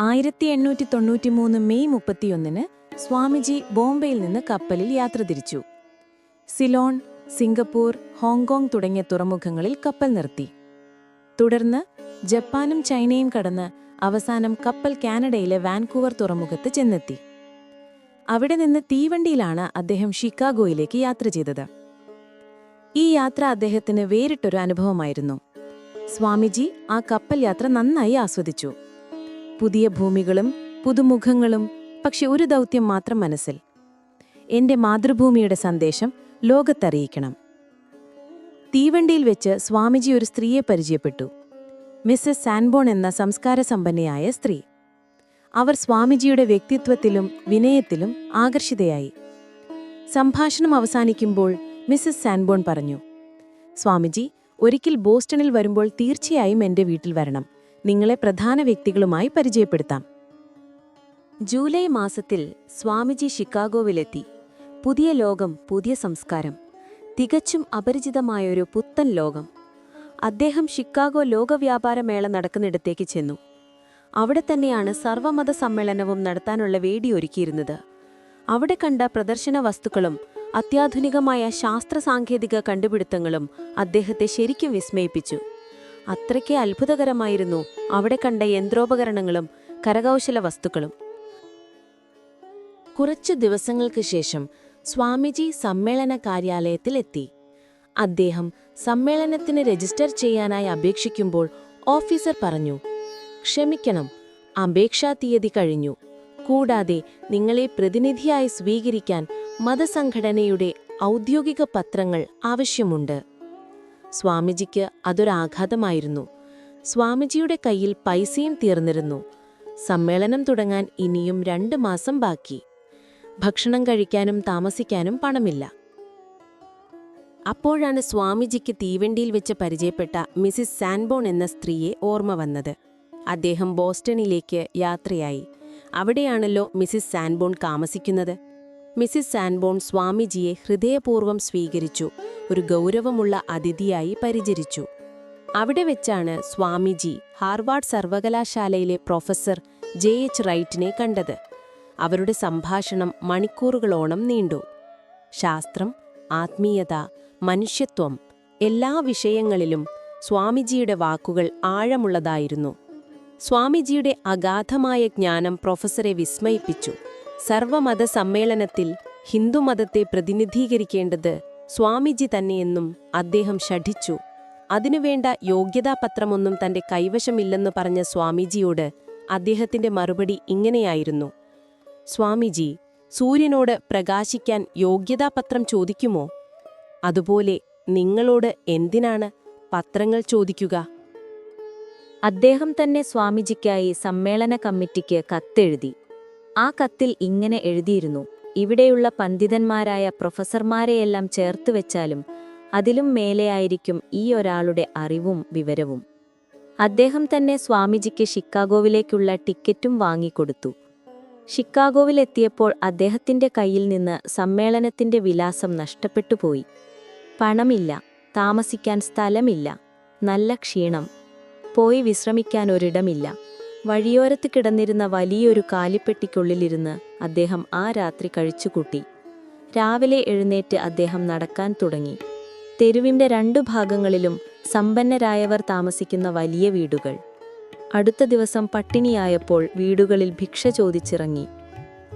ആയിരത്തി എണ്ണൂറ്റി തൊണ്ണൂറ്റിമൂന്ന് മെയ് മുപ്പത്തിയൊന്നിന് സ്വാമിജി ബോംബെയിൽ നിന്ന് കപ്പലിൽ യാത്ര തിരിച്ചു. സിലോൺ സിംഗപ്പൂർ ഹോങ്കോങ് തുടങ്ങിയ തുറമുഖങ്ങളിൽ കപ്പൽ നിർത്തി. തുടർന്ന് ജപ്പാനും ചൈനയും കടന്ന് അവസാനം കപ്പൽ കാനഡയിലെ വാൻകൂവർ തുറമുഖത്ത് ചെന്നെത്തി. അവിടെ നിന്ന് തീവണ്ടിയിലാണ് അദ്ദേഹം ഷിക്കാഗോയിലേക്ക് യാത്ര ചെയ്തത്. ഈ യാത്ര അദ്ദേഹത്തിന് വേറിട്ടൊരു അനുഭവമായിരുന്നു. സ്വാമിജി ആ കപ്പൽ യാത്ര നന്നായി ആസ്വദിച്ചു. പുതിയ ഭൂമികളും പുതുമുഖങ്ങളും പക്ഷെ ഒരു ദൗത്യം മാത്രം മനസ്സിൽ. എന്റെ മാതൃഭൂമിയുടെ സന്ദേശം ലോകത്തറിയിക്കണം. തീവണ്ടിയിൽ വെച്ച് സ്വാമിജി ഒരു സ്ത്രീയെ പരിചയപ്പെട്ടു. മിസ്സസ് സാൻബോൺ എന്ന സംസ്കാരസമ്പന്നയായ സ്ത്രീ. അവർ സ്വാമിജിയുടെ വ്യക്തിത്വത്തിലും വിനയത്തിലും ആകർഷിതയായി. സംഭാഷണം അവസാനിക്കുമ്പോൾ മിസ്സസ് സാൻബോൺ പറഞ്ഞു സ്വാമിജി ഒരിക്കൽ ബോസ്റ്റണിൽ വരുമ്പോൾ തീർച്ചയായും എന്റെ വീട്ടിൽ വരണം. നിങ്ങളെ പ്രധാന വ്യക്തികളുമായി പരിചയപ്പെടുത്താം. ജൂലൈ മാസത്തിൽ സ്വാമിജി ഷിക്കാഗോവിലെത്തി പുതിയ ലോകം പുതിയ സംസ്കാരം. തികച്ചും അപരിചിതമായൊരു പുത്തൻ ലോകം. അദ്ദേഹം ഷിക്കാഗോ ലോകവ്യാപാരമേള നടക്കുന്നിടത്തേക്ക് ചെന്നു. അവിടെ തന്നെയാണ് സർവമത സമ്മേളനവും നടത്താനുള്ള വേദിയൊരുക്കിയിരുന്നത് അവിടെ കണ്ട പ്രദർശന വസ്തുക്കളും അത്യാധുനികമായ ശാസ്ത്ര സാങ്കേതിക കണ്ടുപിടുത്തങ്ങളും അദ്ദേഹത്തെ ശരിക്കും വിസ്മയിപ്പിച്ചു. അത്രയ്ക്ക് അത്ഭുതകരമായിരുന്നു അവിടെ കണ്ട യന്ത്രോപകരണങ്ങളും കരകൗശല വസ്തുക്കളും. കുറച്ചു ദിവസങ്ങൾക്ക് ശേഷം സ്വാമിജി സമ്മേളന കാര്യാലയത്തിലെത്തി. അദ്ദേഹം സമ്മേളനത്തിന് രജിസ്റ്റർ ചെയ്യാനായി അപേക്ഷിക്കുമ്പോൾ ഓഫീസർ പറഞ്ഞു ക്ഷമിക്കണം അപേക്ഷാ തീയതി കഴിഞ്ഞു. കൂടാതെ നിങ്ങളെ പ്രതിനിധിയായി സ്വീകരിക്കാൻ മതസംഘടനയുടെ ഔദ്യോഗിക പത്രങ്ങൾ ആവശ്യമുണ്ട്. സ്വാമിജിക്ക് അതൊരാഘാതമായിരുന്നു. സ്വാമിജിയുടെ കയ്യിൽ പൈസയും തീർന്നിരുന്നു. സമ്മേളനം തുടങ്ങാൻ ഇനിയും രണ്ട് മാസം ബാക്കി. ഭക്ഷണം കഴിക്കാനും താമസിക്കാനും പണമില്ല. അപ്പോഴാണ് സ്വാമിജിക്ക് തീവണ്ടിയിൽ വെച്ച് പരിചയപ്പെട്ട മിസിസ് സാൻബോൺ എന്ന സ്ത്രീയെ ഓർമ്മ വന്നത്. അദ്ദേഹം ബോസ്റ്റണിലേക്ക് യാത്രയായി. അവിടെയാണല്ലോ മിസിസ് സാൻബോൺ താമസിക്കുന്നത്? മിസിസ് സാൻബോൺ സ്വാമിജിയെ ഹൃദയപൂർവം സ്വീകരിച്ചു ഒരു ഗൗരവമുള്ള അതിഥിയായി പരിചരിച്ചു. അവിടെ വെച്ചാണ് സ്വാമിജി ഹാർവാർഡ് സർവകലാശാലയിലെ പ്രൊഫസർ ജെ എച്ച് റൈറ്റിനെ കണ്ടത്. അവരുടെ സംഭാഷണം മണിക്കൂറുകളോളം നീണ്ടു. ശാസ്ത്രം ആത്മീയത മനുഷ്യത്വം എല്ലാ വിഷയങ്ങളിലും സ്വാമിജിയുടെ വാക്കുകൾ ആഴമുള്ളതായിരുന്നു. സ്വാമിജിയുടെ അഗാധമായ ജ്ഞാനം പ്രൊഫസറെ വിസ്മയിപ്പിച്ചു. സർവമത സമ്മേളനത്തിൽ ഹിന്ദുമതത്തെ പ്രതിനിധീകരിക്കേണ്ടത് സ്വാമിജി തന്നെയെന്നും അദ്ദേഹം ഷഠിച്ചു അതിനുവേണ്ട യോഗ്യതാപത്രമൊന്നും തന്റെ കൈവശമില്ലെന്ന് പറഞ്ഞ സ്വാമിജിയോട് അദ്ദേഹത്തിന്റെ മറുപടി ഇങ്ങനെയായിരുന്നു. സ്വാമിജി സൂര്യനോട് പ്രകാശിക്കാൻ യോഗ്യതാപത്രം ചോദിക്കുമോ? അതുപോലെ നിങ്ങളോട് എന്തിനാണ് പത്രങ്ങൾ ചോദിക്കുക? അദ്ദേഹം തന്നെ സ്വാമിജിക്കായി സമ്മേളന കമ്മിറ്റിക്ക് കത്തെഴുതി. ആ കത്തിൽ ഇങ്ങനെ എഴുതിയിരുന്നു. ഇവിടെയുള്ള പണ്ഡിതന്മാരായ പ്രൊഫസർമാരെയെല്ലാം ചേർത്ത് വെച്ചാലും അതിലും മേലെയായിരിക്കും ഈ ഒരാളുടെ അറിവും വിവരവും. അദ്ദേഹം തന്നെ സ്വാമിജിക്ക് ഷിക്കാഗോവിലേക്കുള്ള ടിക്കറ്റും വാങ്ങിക്കൊടുത്തു. ഷിക്കാഗോവിലെത്തിയപ്പോൾ അദ്ദേഹത്തിന്റെ കയ്യിൽ നിന്ന് സമ്മേളനത്തിന്റെ വിലാസം നഷ്ടപ്പെട്ടുപോയി. പണമില്ല താമസിക്കാൻ സ്ഥലമില്ല നല്ല ക്ഷീണം. പോയി വിശ്രമിക്കാൻ ഒരിടമില്ല. വഴിയോരത്ത് കിടന്നിരുന്ന വലിയൊരു കാലിപ്പെട്ടിക്കുള്ളിലിരുന്ന് അദ്ദേഹം ആ രാത്രി കഴിച്ചുകൂട്ടി. രാവിലെ എഴുന്നേറ്റ് അദ്ദേഹം നടക്കാൻ തുടങ്ങി. തെരുവിന്റെ രണ്ടു ഭാഗങ്ങളിലും സമ്പന്നരായവർ താമസിക്കുന്ന വലിയ വീടുകൾ. അടുത്ത ദിവസം പട്ടിണിയായപ്പോൾ വീടുകളിൽ ഭിക്ഷ ചോദിച്ചിറങ്ങി.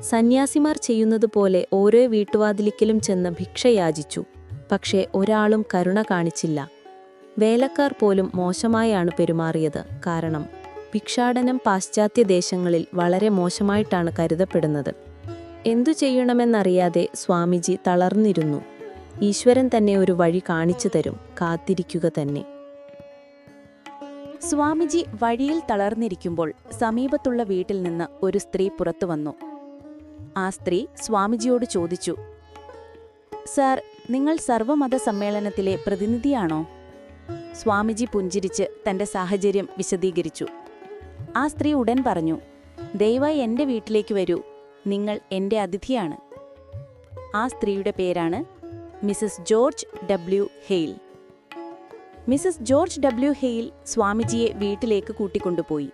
സന്യാസിമാർ ചെയ്യുന്നതുപോലെ ഓരോ വീട്ടുവാതിലിക്കലും ചെന്ന് ഭിക്ഷ യാചിച്ചു. പക്ഷേ ഒരാളും കരുണ കാണിച്ചില്ല. വേലക്കാർ പോലും മോശമായാണ് പെരുമാറിയത്. കാരണം ഭിക്ഷാടനം പാശ്ചാത്യ ദേശങ്ങളിൽ വളരെ മോശമായിട്ടാണ് കരുതപ്പെടുന്നത്. എന്തു ചെയ്യണമെന്നറിയാതെ സ്വാമിജി തളർന്നിരുന്നു. ഈശ്വരൻ തന്നെ ഒരു വഴി കാണിച്ചു തരും കാത്തിരിക്കുക തന്നെ. സ്വാമിജി വഴിയിൽ തളർന്നിരിക്കുമ്പോൾ സമീപത്തുള്ള വീട്ടിൽ നിന്ന് ഒരു സ്ത്രീ പുറത്തു വന്നു. ആ സ്ത്രീ സ്വാമിജിയോട് ചോദിച്ചു സാർ നിങ്ങൾ സർവമത സമ്മേളനത്തിലെ പ്രതിനിധിയാണോ? സ്വാമിജി പുഞ്ചിരിച്ച് തന്റെ സാഹചര്യം വിശദീകരിച്ചു. ആ സ്ത്രീ ഉടൻ പറഞ്ഞു ദയവായി എന്റെ വീട്ടിലേക്ക് വരൂ. നിങ്ങൾ എന്റെ അതിഥിയാണ്. ആ സ്ത്രീയുടെ പേരാണ് Mrs George W Hale. Mrs George W Hale സ്വാമിജിയെ വീട്ടിലേക്ക് കൂട്ടിക്കൊണ്ടുപോയി.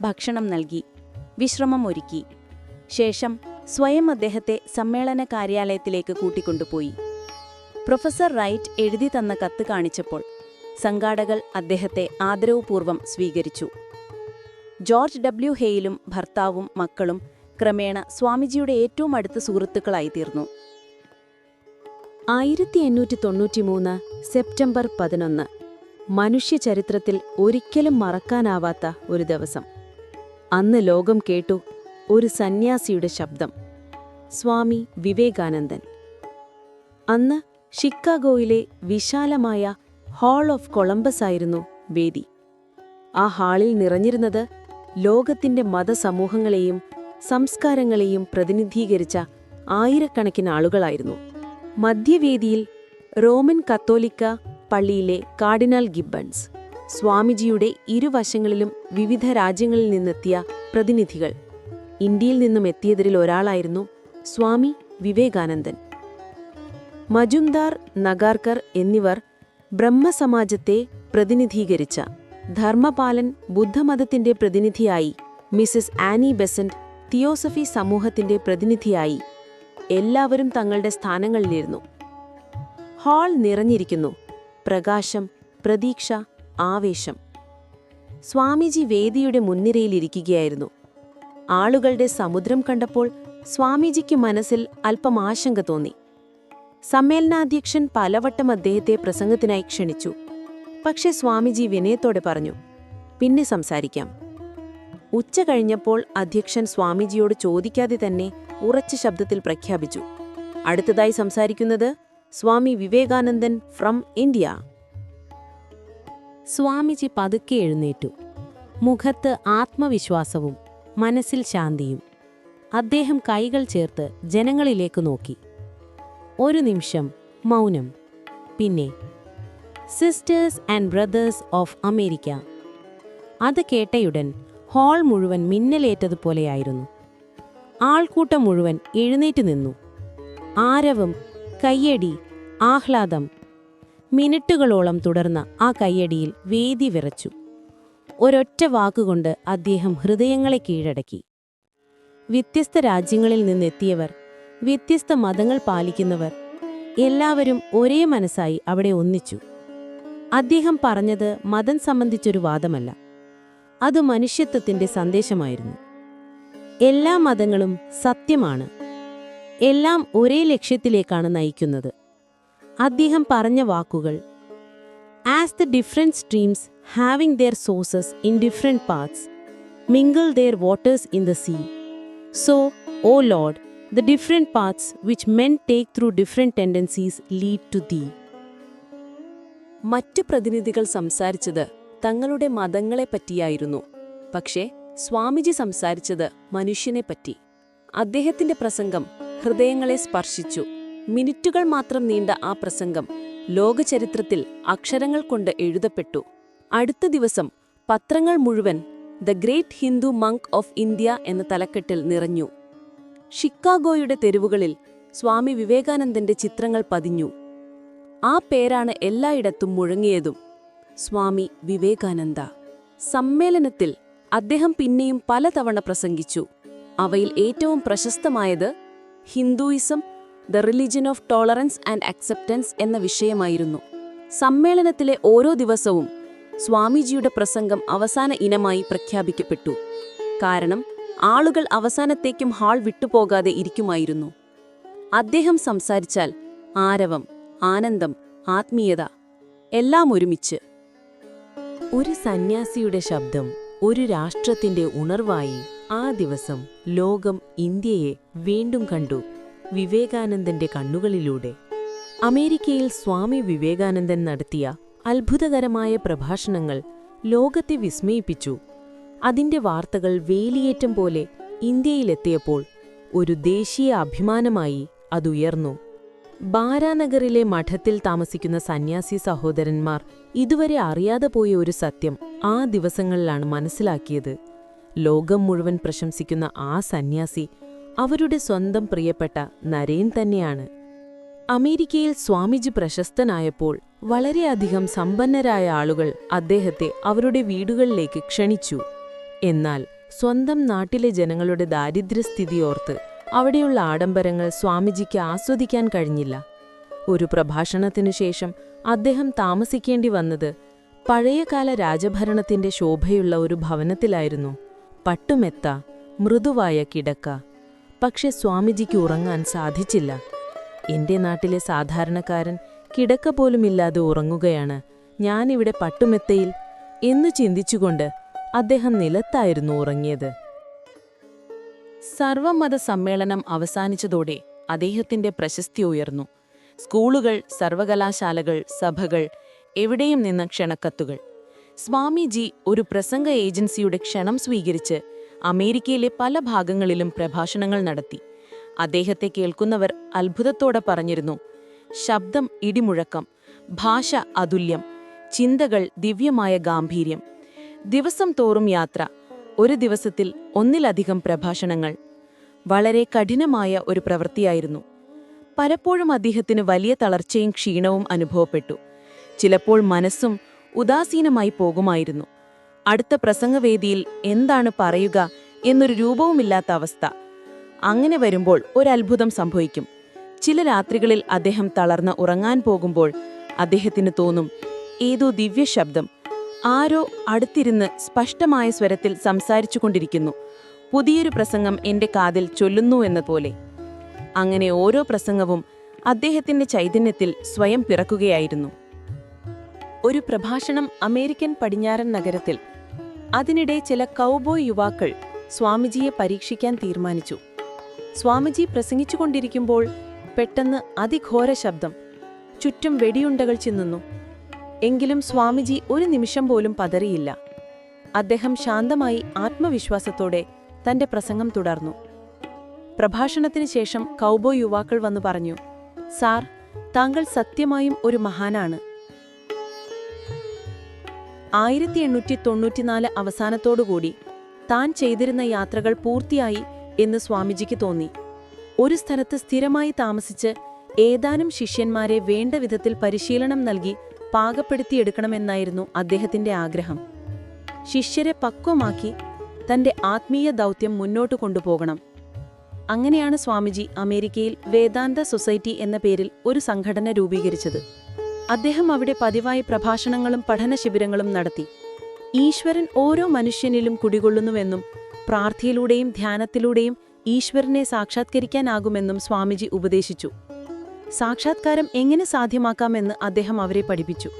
ഭക്ഷണം നൽകി വിശ്രമം ഒരുക്കി ശേഷം സ്വയം അദ്ദേഹത്തെ സമ്മേളന കാര്യാലയത്തിലേക്ക് കൂട്ടിക്കൊണ്ടുപോയി. പ്രൊഫസർ റൈറ്റ് എഴുതി തന്ന കത്ത് കാണിച്ചപ്പോൾ സംഘാടകൾ അദ്ദേഹത്തെ ആദരവുപൂർവം സ്വീകരിച്ചു. ജോർജ് ഡബ്ല്യു ഹെയിലും ഭർത്താവും മക്കളും ക്രമേണ സ്വാമിജിയുടെ ഏറ്റവും അടുത്ത സുഹൃത്തുക്കളായി തീർന്നു. ആയിരത്തി എണ്ണൂറ്റി തൊണ്ണൂറ്റിമൂന്ന് സെപ്റ്റംബർ പതിനൊന്ന് മനുഷ്യചരിത്രത്തിൽ ഒരിക്കലും മറക്കാനാവാത്ത ഒരു ദിവസം. അന്ന് ലോകം കേട്ടു ഒരു സന്യാസിയുടെ ശബ്ദം. സ്വാമി വിവേകാനന്ദൻ. അന്ന് ഷിക്കാഗോയിലെ വിശാലമായ ഹാൾ ഓഫ് കൊളംബസ് ആയിരുന്നു വേദി. ആ ഹാളിൽ നിറഞ്ഞിരുന്നത് ലോകത്തിന്റെ മതസമൂഹങ്ങളെയും സംസ്കാരങ്ങളെയും പ്രതിനിധീകരിച്ച ആയിരക്കണക്കിന് ആളുകളായിരുന്നു. മധ്യവേദിയിൽ റോമൻ കത്തോലിക്ക പള്ളിയിലെ കാർഡിനൽ ഗിബ്ബൺസ് സ്വാമിജിയുടെ ഇരുവശങ്ങളിലും വിവിധ രാജ്യങ്ങളിൽ നിന്നെത്തിയ പ്രതിനിധികൾ. ഇന്ത്യയിൽ നിന്നും എത്തിയതിൽ ഒരാളായിരുന്നു സ്വാമി വിവേകാനന്ദൻ. മജുംദാർ നഗാർക്കർ എന്നിവർ ബ്രഹ്മസമാജത്തെ പ്രതിനിധീകരിച്ച ധർമ്മപാലൻ ബുദ്ധമതത്തിന്റെ പ്രതിനിധിയായി മിസസ് ആനി ബെസന്റ് തിയോസഫി സമൂഹത്തിന്റെ പ്രതിനിധിയായി എല്ലാവരും തങ്ങളുടെ സ്ഥാനങ്ങളിലിരുന്നു. ഹാൾ നിറഞ്ഞിരിക്കുന്നു. പ്രകാശം പ്രതീക്ഷ ആവേശം. സ്വാമിജി വേദിയുടെ മുൻനിരയിലിരിക്കുകയായിരുന്നു. ആളുകളുടെ സമുദ്രം കണ്ടപ്പോൾ സ്വാമിജിക്ക് മനസ്സിൽ അല്പം ആശങ്ക തോന്നി. സമ്മേളനാധ്യക്ഷൻ പലവട്ടം അദ്ദേഹത്തെ പ്രസംഗത്തിനായി ക്ഷണിച്ചു. പക്ഷെ സ്വാമിജി വിനയത്തോടെ പറഞ്ഞു പിന്നെ സംസാരിക്കാം. ഉച്ച കഴിഞ്ഞപ്പോൾ അധ്യക്ഷൻ സ്വാമിജിയോട് ചോദിക്കാതെ തന്നെ ഉറച്ച ശബ്ദത്തിൽ പ്രഖ്യാപിച്ചു അടുത്തതായി സംസാരിക്കുന്നത് സ്വാമി വിവേകാനന്ദൻ ഫ്രം ഇന്ത്യ സ്വാമിജി പതുക്കെ എഴുന്നേറ്റു. മുഖത്ത് ആത്മവിശ്വാസവും മനസ്സിൽ ശാന്തിയും. അദ്ദേഹം കൈകൾ ചേർത്ത് ജനങ്ങളിലേക്ക് നോക്കി. ഒരു നിമിഷം മൗനം. പിന്നെ sisters and brothers of America അത് കേട്ടയുടൻ ഹാൾ മുഴുവൻ മിന്നലേറ്റതുപോലെയായിരുന്നു. ആൾക്കൂട്ടം മുഴുവൻ എഴുന്നേറ്റ് നിന്നു. ആരവം കയ്യടി ആഹ്ലാദം മിനിറ്റുകളോളം തുടർന്ന ആ കയ്യടിയിൽ വേദി വിറച്ചു. ഒരൊറ്റ വാക്കുകൊണ്ട് അദ്ദേഹം ഹൃദയങ്ങളെ കീഴടക്കി. വ്യത്യസ്ത രാജ്യങ്ങളിൽ നിന്നെത്തിയവർ വ്യത്യസ്ത മതങ്ങൾ പാലിക്കുന്നവർ എല്ലാവരും ഒരേ മനസ്സായി അവിടെ ഒന്നിച്ചു. അദ്ദേഹം പറഞ്ഞത് മതം സംബന്ധിച്ചൊരു വാദമല്ല. അത് മനുഷ്യത്വത്തിന്റെ സന്ദേശമായിരുന്നു. എല്ലാ മതങ്ങളും സത്യമാണ്. എല്ലാം ഒരേ ലക്ഷ്യത്തിലേക്കാണ് നയിക്കുന്നത്. അദ്ദേഹം പറഞ്ഞ വാക്കുകൾ as the different streams having their sources in different parts mingle their waters in the sea so O Lord the different parts which men take through different tendencies lead to thee മറ്റു പ്രതിനിധികൾ സംസാരിച്ചത് തങ്ങളുടെ മതങ്ങളെപ്പറ്റിയായിരുന്നു. പക്ഷേ സ്വാമിജി സംസാരിച്ചത് മനുഷ്യനെപ്പറ്റി. അദ്ദേഹത്തിന്റെ പ്രസംഗം ഹൃദയങ്ങളെ സ്പർശിച്ചു. മിനിറ്റുകൾ മാത്രം നീണ്ട ആ പ്രസംഗം ലോകചരിത്രത്തിൽ അക്ഷരങ്ങൾ കൊണ്ട് എഴുതപ്പെട്ടു. അടുത്ത ദിവസം പത്രങ്ങൾ മുഴുവൻ the great Hindu monk of India എന്ന തലക്കെട്ടിൽ നിറഞ്ഞു. ഷിക്കാഗോയുടെ തെരുവുകളിൽ സ്വാമി വിവേകാനന്ദന്റെ ചിത്രങ്ങൾ പതിഞ്ഞു. ആ പേരാണ് എല്ലായിടത്തും മുഴങ്ങിയതും. സ്വാമി വിവേകാനന്ദ. സമ്മേളനത്തിൽ അദ്ദേഹം പിന്നെയും പലതവണ പ്രസംഗിച്ചു. അവയിൽ ഏറ്റവും പ്രശസ്തമായത് Hinduism the religion of tolerance and acceptance എന്ന വിഷയമായിരുന്നു. സമ്മേളനത്തിലെ ഓരോ ദിവസവും സ്വാമിജിയുടെ പ്രസംഗം അവസാന ഇനമായി പ്രഖ്യാപിക്കപ്പെട്ടു. കാരണം ആളുകൾ അവസാനത്തേക്കും ഹാൾ വിട്ടുപോകാതെ ഇരിക്കുമായിരുന്നു. അദ്ദേഹം സംസാരിച്ചാൽ ആരവം ആനന്ദം ആത്മീയത എല്ലാം ഒരുമിച്ച്. ഒരു സന്യാസിയുടെ ശബ്ദം ഒരു രാഷ്ട്രത്തിന്റെ ഉണർവായി ആ ദിവസം ലോകം ഇന്ത്യയെ വീണ്ടും കണ്ടു വിവേകാനന്ദന്റെ കണ്ണുകളിലൂടെ. അമേരിക്കയിൽ സ്വാമി വിവേകാനന്ദൻ നടത്തിയ അത്ഭുതകരമായ പ്രഭാഷണങ്ങൾ ലോകത്തെ വിസ്മയിപ്പിച്ചു. അതിന്റെ വാർത്തകൾ വേലിയേറ്റം പോലെ ഇന്ത്യയിലെത്തിയപ്പോൾ ഒരു ദേശീയ അഭിമാനമായി അതുയർന്നു. ബാരാനഗറിലെ മഠത്തിൽ താമസിക്കുന്ന സന്യാസി സഹോദരന്മാർ ഇതുവരെ അറിയാതെ പോയ ഒരു സത്യം ആ ദിവസങ്ങളിലാണ് മനസ്സിലാക്കിയത്. ലോകം മുഴുവൻ പ്രശംസിക്കുന്ന ആ സന്യാസി അവരുടെ സ്വന്തം പ്രിയപ്പെട്ട നരേൻ തന്നെയാണ്. അമേരിക്കയിൽ സ്വാമിജി പ്രശസ്തനായപ്പോൾ വളരെയധികം സമ്പന്നരായ ആളുകൾ അദ്ദേഹത്തെ അവരുടെ വീടുകളിലേക്ക് ക്ഷണിച്ചു. എന്നാൽ സ്വന്തം നാട്ടിലെ ജനങ്ങളുടെ ദാരിദ്ര്യസ്ഥിതിയോർത്ത് അവിടെയുള്ള ആഡംബരങ്ങൾ സ്വാമിജിക്ക് ആസ്വദിക്കാൻ കഴിഞ്ഞില്ല. ഒരു പ്രഭാഷണത്തിനു ശേഷം അദ്ദേഹം താമസിക്കേണ്ടി വന്നത് പഴയകാല രാജഭരണത്തിന്റെ ശോഭയുള്ള ഒരു ഭവനത്തിലായിരുന്നു. പട്ടുമെത്ത മൃദുവായ കിടക്ക. പക്ഷെ സ്വാമിജിക്ക് ഉറങ്ങാൻ സാധിച്ചില്ല. എന്റെ നാട്ടിലെ സാധാരണക്കാരൻ കിടക്ക പോലുമില്ലാതെ ഉറങ്ങുകയാണ്. ഞാനിവിടെ പട്ടുമെത്തയിൽ എന്നു ചിന്തിച്ചുകൊണ്ട് അദ്ദേഹം നിലത്തായിരുന്നു ഉറങ്ങിയത്. സർവമത സമ്മേളനം അവസാനിച്ചതോടെ അദ്ദേഹത്തിന്റെ പ്രശസ്തി ഉയർന്നു. സ്കൂളുകൾ സർവകലാശാലകൾ സഭകൾ എവിടെയും നിന്ന് ക്ഷണക്കത്തുകൾ. സ്വാമിജി ഒരു പ്രസംഗ ഏജൻസിയുടെ ക്ഷണം സ്വീകരിച്ച് അമേരിക്കയിലെ പല ഭാഗങ്ങളിലും പ്രഭാഷണങ്ങൾ നടത്തി. അദ്ദേഹത്തെ കേൾക്കുന്നവർ അത്ഭുതത്തോടെ പറഞ്ഞിരുന്നു ശബ്ദം ഇടിമുഴക്കം ഭാഷ അതുല്യം ചിന്തകൾ ദിവ്യമായ ഗാംഭീര്യം. ദിവസം തോറും യാത്ര ഒരു ദിവസത്തിൽ ഒന്നിലധികം പ്രഭാഷണങ്ങൾ. വളരെ കഠിനമായ ഒരു പ്രവൃത്തിയായിരുന്നു. പലപ്പോഴും അദ്ദേഹത്തിന് വലിയ തളർച്ചയും ക്ഷീണവും അനുഭവപ്പെട്ടു. ചിലപ്പോൾ മനസ്സും ഉദാസീനമായി പോകുമായിരുന്നു. അടുത്ത പ്രസംഗവേദിയിൽ എന്താണ് പറയുക എന്നൊരു രൂപവുമില്ലാത്ത അവസ്ഥ. അങ്ങനെ വരുമ്പോൾ ഒരത്ഭുതം സംഭവിക്കും. ചില രാത്രികളിൽ അദ്ദേഹം തളർന്ന് ഉറങ്ങാൻ പോകുമ്പോൾ അദ്ദേഹത്തിന് തോന്നും ഏതോ ദിവ്യശബ്ദം. ആരോ അടുത്തിരുന്ന് സ്പഷ്ടമായ സ്വരത്തിൽ സംസാരിച്ചു കൊണ്ടിരിക്കുന്നു പുതിയൊരു പ്രസംഗം എന്റെ കാതിൽ ചൊല്ലുന്നു എന്ന പോലെ അങ്ങനെ ഓരോ പ്രസംഗവും അദ്ദേഹത്തിന്റെ ചൈതന്യത്തിൽ സ്വയം പിറക്കുകയായിരുന്നു. ഒരു പ്രഭാഷണം അമേരിക്കൻ പടിഞ്ഞാറൻ നഗരത്തിൽ. അതിനിടെ ചില കൗബോയ് യുവാക്കൾ സ്വാമിജിയെ പരീക്ഷിക്കാൻ തീരുമാനിച്ചു. സ്വാമിജി പ്രസംഗിച്ചുകൊണ്ടിരിക്കുമ്പോൾ പെട്ടെന്ന് അതിഘോര ശബ്ദം ചുറ്റും വെടിയുണ്ടകൾ ചിന്നുന്നു. എങ്കിലും സ്വാമിജി ഒരു നിമിഷം പോലും പതറിയില്ല. അദ്ദേഹം ശാന്തമായി ആത്മവിശ്വാസത്തോടെ തന്റെ പ്രസംഗം തുടർന്നു. പ്രഭാഷണത്തിന് ശേഷം കൗബോ യുവാക്കൾ വന്നു പറഞ്ഞു സാർ താങ്കൾ സത്യമായും ഒരു മഹാനാണ്. ആയിരത്തി എണ്ണൂറ്റി തൊണ്ണൂറ്റിനാല് അവസാനത്തോടുകൂടി താൻ ചെയ്തിരുന്ന യാത്രകൾ പൂർത്തിയായി എന്ന് സ്വാമിജിക്ക് തോന്നി. ഒരു സ്ഥലത്ത് സ്ഥിരമായി താമസിച്ച് ഏതാനും ശിഷ്യന്മാരെ വേണ്ട വിധത്തിൽ പരിശീലനം നൽകി പാകപ്പെടുത്തിയെടുക്കണമെന്നായിരുന്നു അദ്ദേഹത്തിന്റെ ആഗ്രഹം. ശിഷ്യരെ പക്വമാക്കി തന്റെ ആത്മീയ ദൗത്യം മുന്നോട്ടു കൊണ്ടുപോകണം. അങ്ങനെയാണ് സ്വാമിജി അമേരിക്കയിൽ വേദാന്ത സൊസൈറ്റി എന്ന പേരിൽ ഒരു സംഘടന രൂപീകരിച്ചത്. അദ്ദേഹം അവിടെ പതിവായി പ്രഭാഷണങ്ങളും പഠന ശിബിരങ്ങളും നടത്തി. ഈശ്വരൻ ഓരോ മനുഷ്യനിലും കുടികൊള്ളുന്നുവെന്നും പ്രാർത്ഥിയിലൂടെയും ധ്യാനത്തിലൂടെയും ഈശ്വരനെ സാക്ഷാത്കരിക്കാനാകുമെന്നും സ്വാമിജി ഉപദേശിച്ചു. സാക്ഷാത്കാരം എങ്ങനെ സാധ്യമാക്കാമെന്ന് അദ്ദേഹം അവരെ പഠിപ്പിച്ചു.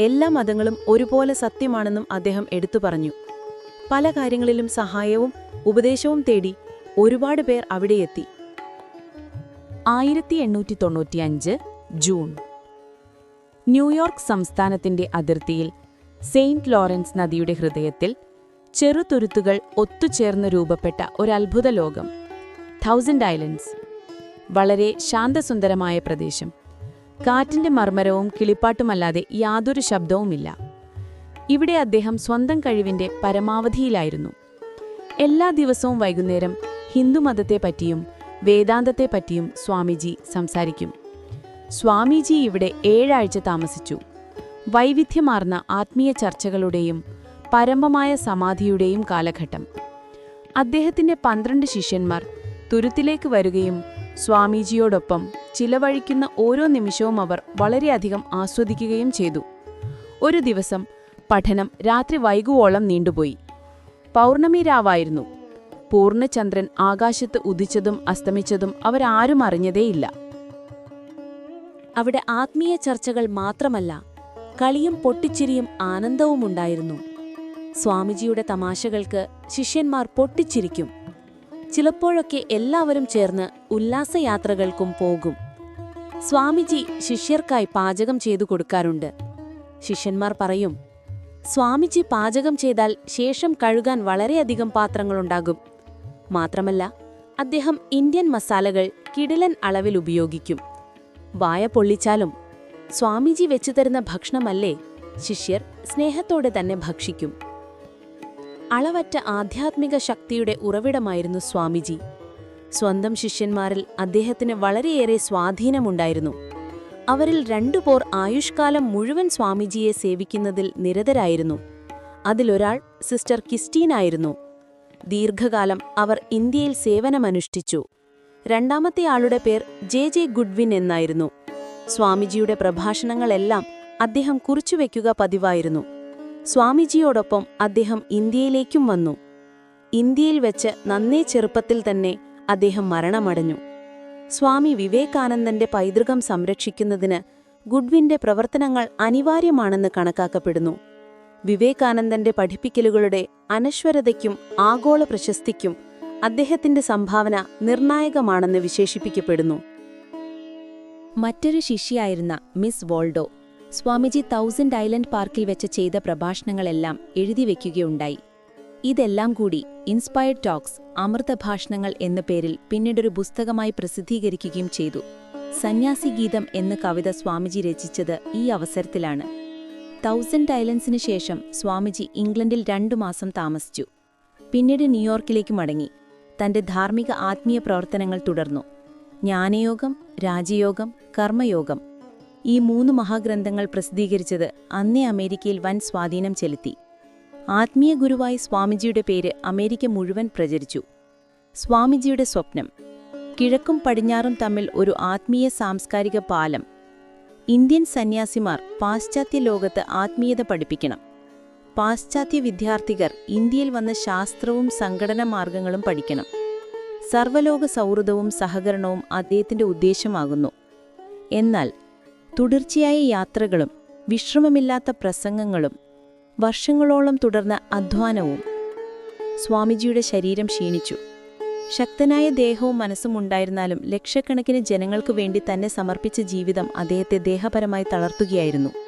എല്ലാ മതങ്ങളും ഒരുപോലെ സത്യമാണെന്നും അദ്ദേഹം എടുത്തു പറഞ്ഞു. പല കാര്യങ്ങളിലും സഹായവും ഉപദേശവും തേടി ഒരുപാട് പേർ അവിടെയെത്തി ആയിരത്തി എണ്ണൂറ്റി തൊണ്ണൂറ്റിയഞ്ച് ജൂൺ. ന്യൂയോർക്ക് സംസ്ഥാനത്തിന്റെ അതിർത്തിയിൽ സെയിന്റ് ലോറൻസ് നദിയുടെ ഹൃദയത്തിൽ ചെറുതുരുത്തുകൾ ഒത്തുചേർന്ന് രൂപപ്പെട്ട ഒരത്ഭുത ലോകം തൗസൻഡ് ഐലൻഡ്സ് വളരെ ശാന്തസുന്ദരമായ പ്രദേശം. കാറ്റിന്റെ മർമ്മരവും കിളിപ്പാട്ടുമല്ലാതെ യാതൊരു ശബ്ദവുമില്ല. ഇവിടെ അദ്ദേഹം സ്വന്തം കഴിവിന്റെ പരമാവധിയിലായിരുന്നു. എല്ലാ ദിവസവും വൈകുന്നേരം ഹിന്ദുമതത്തെ പറ്റിയും വേദാന്തത്തെ പറ്റിയും സ്വാമിജി സംസാരിക്കും. സ്വാമിജി ഇവിടെ ഏഴാഴ്ച താമസിച്ചു. വൈവിധ്യമാർന്ന ആത്മീയ ചർച്ചകളുടെയും പരമമായ സമാധിയുടെയും കാലഘട്ടം. അദ്ദേഹത്തിന്റെ പന്ത്രണ്ട് ശിഷ്യന്മാർ തുരുത്തിലേക്ക് വരികയും സ്വാമിജിയോടൊപ്പം ചിലവഴിക്കുന്ന ഓരോ നിമിഷവും അവർ വളരെയധികം ആസ്വദിക്കുകയും ചെയ്തു. ഒരു ദിവസം പഠനം രാത്രി വൈകുവോളം നീണ്ടുപോയി. പൗർണമി രാവായിരുന്നു. പൂർണചന്ദ്രൻ ആകാശത്ത് ഉദിച്ചതും അസ്തമിച്ചതും അവരാരും അറിഞ്ഞതേയില്ല. അവിടെ ആത്മീയ ചർച്ചകൾ മാത്രമല്ല കളിയും പൊട്ടിച്ചിരിയും ആനന്ദവുമുണ്ടായിരുന്നു. സ്വാമിജിയുടെ തമാശകൾക്ക് ശിഷ്യന്മാർ പൊട്ടിച്ചിരിക്കും. ചിലപ്പോഴൊക്കെ എല്ലാവരും ചേർന്ന് ഉല്ലാസയാത്രകൾക്കും പോകും. സ്വാമിജി ശിഷ്യർക്കായി പാചകം ചെയ്തു കൊടുക്കാറുണ്ട്. ശിഷ്യന്മാർ പറയും സ്വാമിജി പാചകം ചെയ്താൽ ശേഷം കഴുകാൻ വളരെയധികം പാത്രങ്ങളുണ്ടാകും. മാത്രമല്ല അദ്ദേഹം ഇന്ത്യൻ മസാലകൾ കിടിലൻ അളവിൽ ഉപയോഗിക്കും. വായ പൊള്ളിച്ചാലും സ്വാമിജി വെച്ചു തരുന്ന ഭക്ഷണമല്ലേ ശിഷ്യർ സ്നേഹത്തോടെ തന്നെ ഭക്ഷിക്കും. അളവറ്റ ആധ്യാത്മിക ശക്തിയുടെ ഉറവിടമായിരുന്നു സ്വാമിജി. സ്വന്തം ശിഷ്യന്മാരിൽ അദ്ദേഹത്തിന് വളരെയേറെ സ്വാധീനമുണ്ടായിരുന്നു. അവരിൽ രണ്ടു പോർ ആയുഷ്കാലം മുഴുവൻ സ്വാമിജിയെ സേവിക്കുന്നതിൽ നിരതരായിരുന്നു. അതിലൊരാൾ സിസ്റ്റർ കിസ്റ്റീനായിരുന്നു ദീർഘകാലം അവർ ഇന്ത്യയിൽ സേവനമനുഷ്ഠിച്ചു. രണ്ടാമത്തെ ആളുടെ പേർ ജെ ജെ ഗുഡ്വിൻ എന്നായിരുന്നു. സ്വാമിജിയുടെ പ്രഭാഷണങ്ങളെല്ലാം അദ്ദേഹം കുറിച്ചുവെക്കുക പതിവായിരുന്നു. സ്വാമിജിയോടൊപ്പം അദ്ദേഹം ഇന്ത്യയിലേക്കും വന്നു. ഇന്ത്യയിൽ വെച്ച് നന്നേ ചെറുപ്പത്തിൽ തന്നെ അദ്ദേഹം മരണമടഞ്ഞു. സ്വാമി വിവേകാനന്ദന്റെ പൈതൃകം സംരക്ഷിക്കുന്നതിന് ഗുഡ്വിന്റെ പ്രവർത്തനങ്ങൾ അനിവാര്യമാണെന്ന് കണക്കാക്കപ്പെടുന്നു. വിവേകാനന്ദന്റെ പഠിപ്പിക്കലുകളുടെ അനശ്വരതയ്ക്കും ആഗോള പ്രശസ്തിക്കും അദ്ദേഹത്തിന്റെ സംഭാവന നിർണായകമാണെന്ന് വിശേഷിപ്പിക്കപ്പെടുന്നു. മറ്റൊരു ശിഷ്യയായിരുന്ന miss Waldo Swamiji thousand island പാർക്കിൽ വെച്ച് ചെയ്ത പ്രഭാഷണങ്ങളെല്ലാം എഴുതി വയ്ക്കുകയുണ്ടായി ഇതെല്ലാം കൂടി ഇൻസ്പയർഡ് ടോക്സ് അമൃതഭാഷണങ്ങൾ എന്ന പേരിൽ പിന്നീടൊരു പുസ്തകമായി പ്രസിദ്ധീകരിക്കുകയും ചെയ്തു. സന്യാസി ഗീതം എന്ന കവിത സ്വാമിജി രചിച്ചത് ഈ അവസരത്തിലാണ്. തൗസൻഡ് ഐലൻഡ്സിനു ശേഷം സ്വാമിജി ഇംഗ്ലണ്ടിൽ രണ്ടു മാസം താമസിച്ചു. പിന്നീട് ന്യൂയോർക്കിലേക്ക് മടങ്ങി. തന്റെ ധാർമ്മിക ആത്മീയ പ്രവർത്തനങ്ങൾ തുടർന്നു. ജ്ഞാനയോഗം രാജയോഗം കർമ്മയോഗം ഈ മൂന്ന് മഹാഗ്രന്ഥങ്ങൾ പ്രസിദ്ധീകരിച്ചത് അന്നേ അമേരിക്കയിൽ വൻ സ്വാധീനം ചെലുത്തി. ആത്മീയ ഗുരുവായി സ്വാമിജിയുടെ പേര് അമേരിക്ക മുഴുവൻ പ്രചരിച്ചു. സ്വാമിജിയുടെ സ്വപ്നം കിഴക്കും പടിഞ്ഞാറും തമ്മിൽ ഒരു ആത്മീയ സാംസ്കാരിക പാലം ഇന്ത്യൻ സന്യാസിമാർ പാശ്ചാത്യ ലോകത്ത് ആത്മീയത പഠിപ്പിക്കണം. പാശ്ചാത്യ വിദ്യാർത്ഥികർ ഇന്ത്യയിൽ വന്ന ശാസ്ത്രവും സംഘടന മാർഗങ്ങളും പഠിക്കണം. സർവലോക സൗഹൃദവും സഹകരണവും അദ്ദേഹത്തിന്റെ ഉദ്ദേശമാകുന്നു. എന്നാൽ തുടർച്ചയായ യാത്രകളും വിശ്രമമില്ലാത്ത പ്രസംഗങ്ങളും വർഷങ്ങളോളം തുടർന്ന അധ്വാനവും സ്വാമിജിയുടെ ശരീരം ക്ഷീണിച്ചു. ശക്തനായ ദേഹവും മനസ്സും ഉണ്ടായിരുന്നാലും ലക്ഷക്കണക്കിന് ജനങ്ങൾക്കു വേണ്ടി തന്നെ സമർപ്പിച്ച ജീവിതം അദ്ദേഹത്തെ ദേഹപരമായി തളർത്തുകയായിരുന്നു.